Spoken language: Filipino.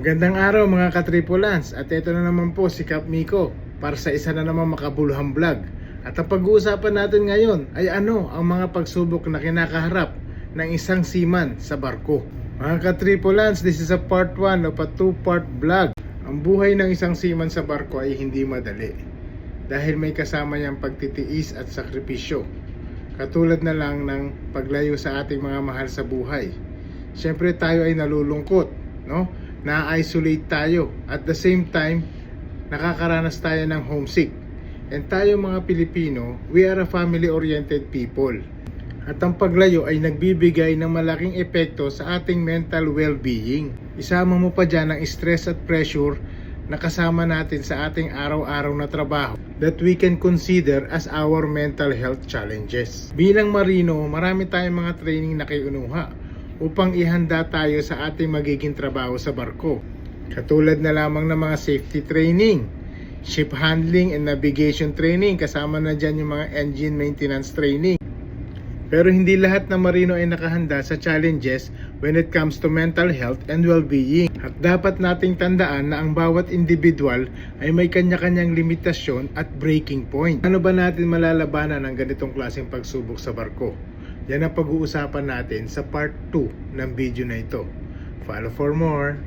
Magandang araw mga katripulans at ito na naman po si Kap Miko para sa isa na naman makabuluhang vlog. At ang pag-uusapan natin ngayon ay ano ang mga pagsubok na kinakaharap ng isang seaman sa barko. Mga katripulans, this is a part 1 of a two-part vlog. Ang buhay ng isang seaman sa barko ay hindi madali dahil may kasama niyang pagtitiis at sakripisyo. Katulad na lang ng paglayo sa ating mga mahal sa buhay. Siyempre tayo ay nalulungkot, no? Na-isolate tayo. At the same time, nakakaranas tayo ng homesick. And tayo mga Pilipino, we are a family-oriented people. At ang paglayo ay nagbibigay ng malaking epekto sa ating mental well-being. Isama mo pa dyan ang stress at pressure na kasama natin sa ating araw-araw na trabaho that we can consider as our mental health challenges. Bilang marino, marami tayong mga training na kiunuha upang ihanda tayo sa ating magiging trabaho sa barko. Katulad na lamang ng mga safety training, ship handling and navigation training, kasama na dyan yung mga engine maintenance training. Pero hindi lahat ng marino ay nakahanda sa challenges when it comes to mental health and well-being. At dapat nating tandaan na ang bawat individual ay may kanya-kanyang limitasyon at breaking point. Ano ba natin malalabanan ng ganitong klaseng pagsubok sa barko? Yan ang pag-uusapan natin sa part 2 ng video na ito. Follow for more!